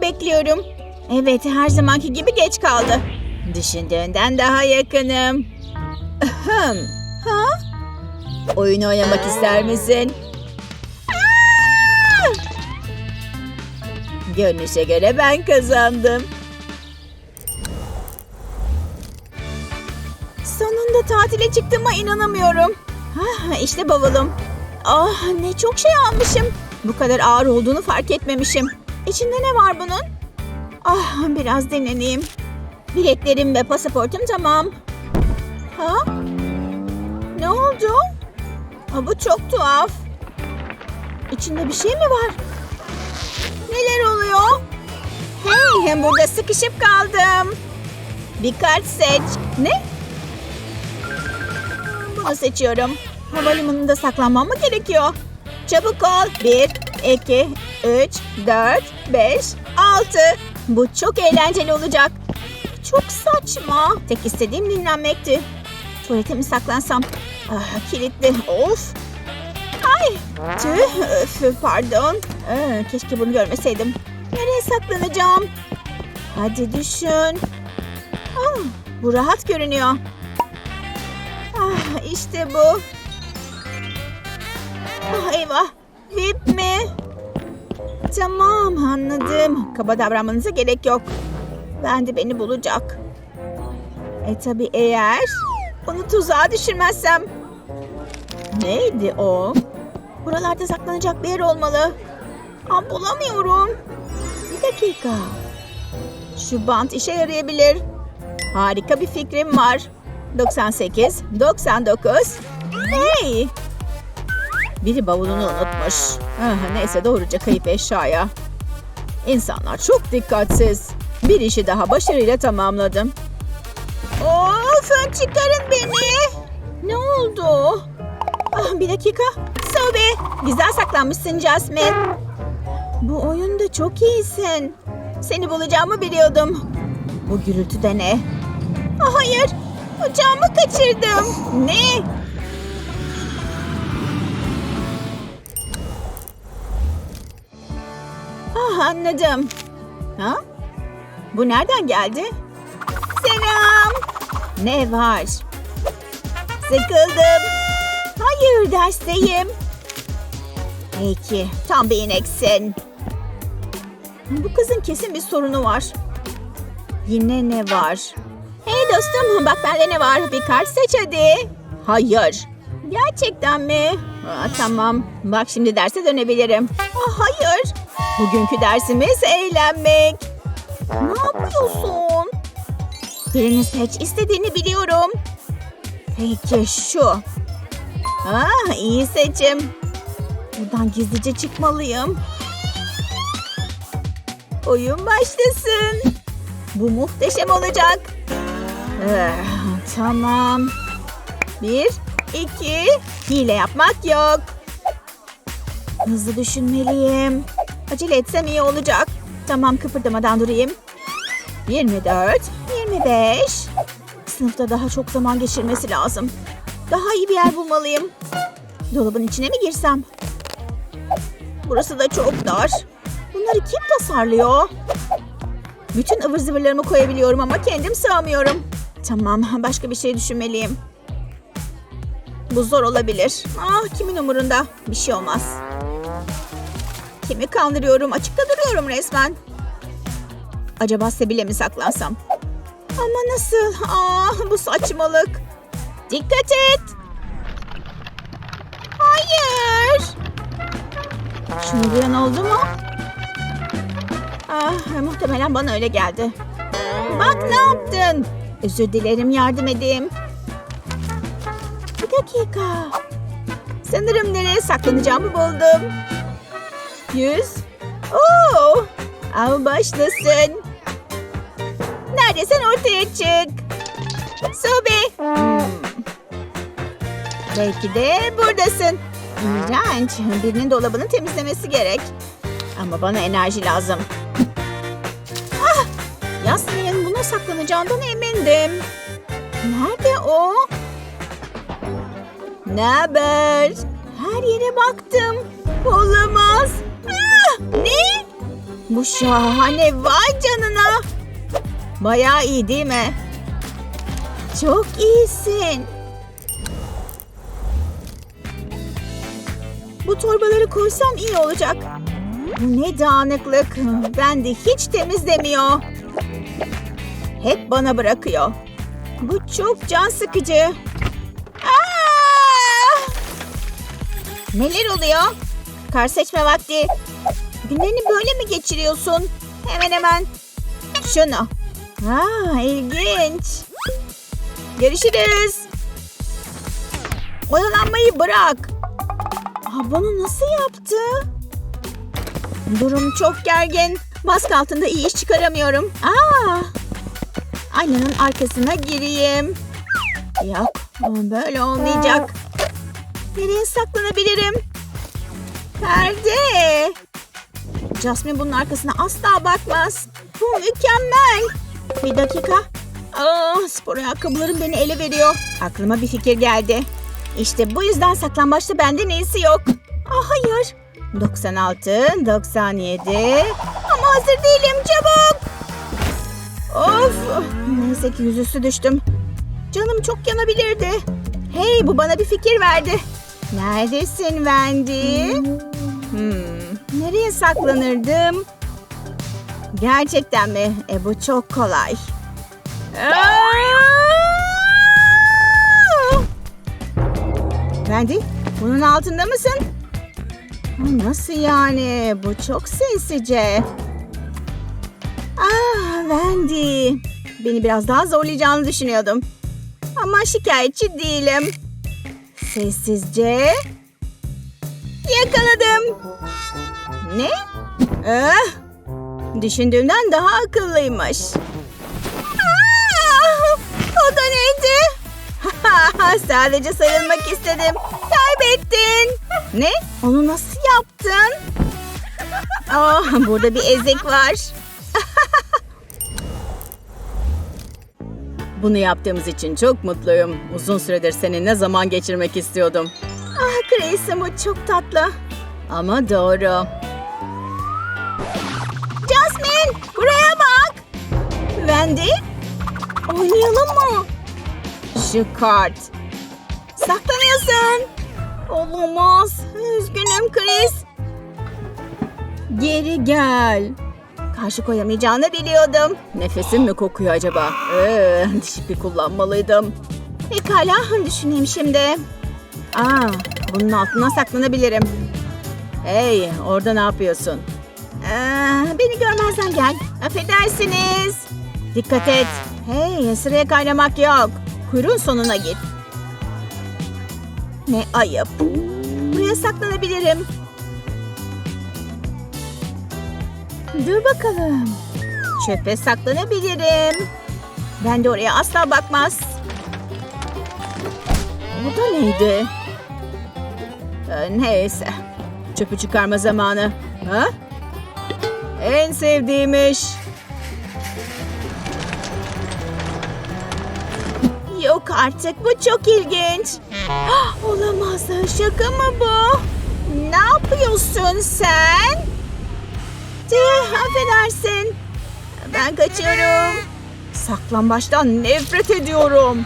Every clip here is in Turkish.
Bekliyorum. Evet, her zamanki gibi geç kaldı. Düşündüğünden daha yakınım. Ahem. Ha? Oyun oynamak ister misin? Görünüşe göre ben kazandım. Sonunda tatile çıktığıma inanamıyorum. Ah, işte bavulum. Ah ne çok şey almışım. Bu kadar ağır olduğunu fark etmemişim. İçinde ne var bunun? Ah biraz dinleneyim. Biletlerim ve pasaportum tamam. Ha? Ne oldu? Ha, bu çok tuhaf. İçinde bir şey mi var? Neler oluyor? Hey, hem burada sıkışıp kaldım. Bir kart seç. Ne? Bunu seçiyorum. Havalimanında saklanmam mı gerekiyor? Çabuk ol. Bir, iki, üç, dört, beş, altı. Bu çok eğlenceli olacak. Çok saçma. Tek istediğim dinlenmekti. Tuvalete mi saklansam? Ah, kilitli. Of. Ay. Tüh. Öf, pardon. Ee, keşke bunu görmeseydim. Nereye saklanacağım? Hadi düşün. Ah, bu rahat görünüyor. Ah, işte bu. Ah, eyvah. Vip? Tamam anladım. Kaba davranmanıza gerek yok. Ben de beni bulacak. E tabi eğer onu tuzağa düşürmezsem. Neydi o? Buralarda saklanacak bir yer olmalı. Aa, bulamıyorum. Bir dakika. Şu bant işe yarayabilir. Harika bir fikrim var. 98, 99. Hey! Biri bavulunu unutmuş. Ah, neyse doğruca kayıp eşyaya. İnsanlar çok dikkatsiz. Bir işi daha başarıyla tamamladım. Of çıkarın beni. Ne oldu? Ah, bir dakika. Sobe. Güzel saklanmışsın Jasmine. Bu oyunda çok iyisin. Seni bulacağımı biliyordum. Bu gürültü de ne? Ah, hayır. Uçağımı kaçırdım. Ne? Anladım. Ha? Bu nereden geldi? Selam. Ne var? Sıkıldım. Hayır dersteyim. Peki tam bir ineksin. Bu kızın kesin bir sorunu var. Yine ne var? Hey dostum bak bende ne var? Bir kart seç hadi. Hayır. Gerçekten mi? Aa, tamam. Bak şimdi derse dönebilirim. Aa, hayır. Bugünkü dersimiz eğlenmek. Ne yapıyorsun? Birini seç. istediğini biliyorum. Peki şu. Ah, iyi seçim. Buradan gizlice çıkmalıyım. Oyun başlasın. Bu muhteşem olacak. Ah, tamam. Bir, iki, hile yapmak yok. Hızlı düşünmeliyim. Acele etsem iyi olacak. Tamam kıpırdamadan durayım. 24, 25. Sınıfta daha çok zaman geçirmesi lazım. Daha iyi bir yer bulmalıyım. Dolabın içine mi girsem? Burası da çok dar. Bunları kim tasarlıyor? Bütün ıvır zıvırlarımı koyabiliyorum ama kendim sığamıyorum. Tamam, başka bir şey düşünmeliyim. Bu zor olabilir. Ah, kimin umurunda? Bir şey olmaz. Kimi kandırıyorum? Açıkta duruyorum resmen. Acaba Sebil'e mi saklansam? Ama nasıl? Ah, bu saçmalık. Dikkat et. Hayır. Şunu duyan oldu mu? Ah, muhtemelen bana öyle geldi. Bak ne yaptın? Özür dilerim yardım edeyim. Bir dakika. Sanırım nereye saklanacağımı buldum. Yüz. Oo! Av başlasın. Neredesin ortaya çık. Sobe. Hmm. Belki de buradasın. İğrenç. Birinin dolabını temizlemesi gerek. Ama bana enerji lazım. Ah! Yasmin buna saklanacağından emindim. Nerede o? Ne haber? Her yere baktım. Olamaz. Ne? Bu şahane vay canına. Bayağı iyi değil mi? Çok iyisin. Bu torbaları koysam iyi olacak. Bu ne dağınıklık. Ben hiç temizlemiyor. Hep bana bırakıyor. Bu çok can sıkıcı. Aa! Neler oluyor? Kar seçme vakti. Günlerini böyle mi geçiriyorsun? Hemen hemen. Şunu. Aa, ilginç. Görüşürüz. Oyalanmayı bırak. Aa, bunu nasıl yaptı? Durum çok gergin. Mask altında iyi iş çıkaramıyorum. Aa, aynanın arkasına gireyim. Yok, böyle olmayacak. Nereye saklanabilirim? Perde. Jasmine bunun arkasına asla bakmaz. Bu mükemmel. Bir dakika. Aa, spor ayakkabılarım beni ele veriyor. Aklıma bir fikir geldi. İşte bu yüzden saklambaçta benden iyisi yok. Aa, hayır. 96, 97. Ama hazır değilim çabuk. Of. Neyse ki yüzüstü düştüm. Canım çok yanabilirdi. Hey bu bana bir fikir verdi. Neredesin Wendy? Hmm, nereye saklanırdım? Gerçekten mi? E bu çok kolay. Aa! Wendy, bunun altında mısın? Nasıl yani? Bu çok sinsice. Ah Wendy. Beni biraz daha zorlayacağını düşünüyordum. Ama şikayetçi değilim. Sessizce. Yakaladım. Ne? Eh, düşündüğümden daha akıllıymış. Aa, o da neydi? Sadece sarılmak istedim. Kaybettin. Ne? Onu nasıl yaptın? Aa, burada bir ezek var. Bunu yaptığımız için çok mutluyum. Uzun süredir seninle zaman geçirmek istiyordum. Ah Grace bu çok tatlı. Ama doğru. Jasmine buraya bak. Wendy oynayalım mı? Şu kart. Saklanıyorsun. Olamaz. Üzgünüm Chris. Geri gel. Karşı koyamayacağını biliyordum. Nefesim mi kokuyor acaba? Ee, diş ipi kullanmalıydım. Pekala düşüneyim şimdi. Aa, bunun altına saklanabilirim. Hey, orada ne yapıyorsun? Ee, beni görmezden gel. Affedersiniz. Dikkat et. Hey sıraya kaynamak yok. Kuyruğun sonuna git. Ne ayıp. Buraya saklanabilirim. Dur bakalım. Çöpe saklanabilirim. Ben de oraya asla bakmaz. O da neydi? Ee, neyse. Çöpü çıkarma zamanı. Ha? En sevdiğim iş. Yok artık bu çok ilginç. Ah, Olamaz şaka mı bu? Ne yapıyorsun sen? Tüh affedersin. Ben kaçıyorum. Saklambaçtan nefret ediyorum.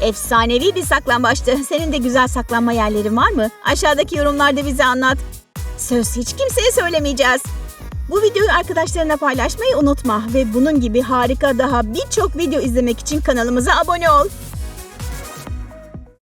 Efsanevi bir saklambaçtı. Senin de güzel saklanma yerlerin var mı? Aşağıdaki yorumlarda bize anlat. Söz hiç kimseye söylemeyeceğiz. Bu videoyu arkadaşlarına paylaşmayı unutma ve bunun gibi harika daha birçok video izlemek için kanalımıza abone ol.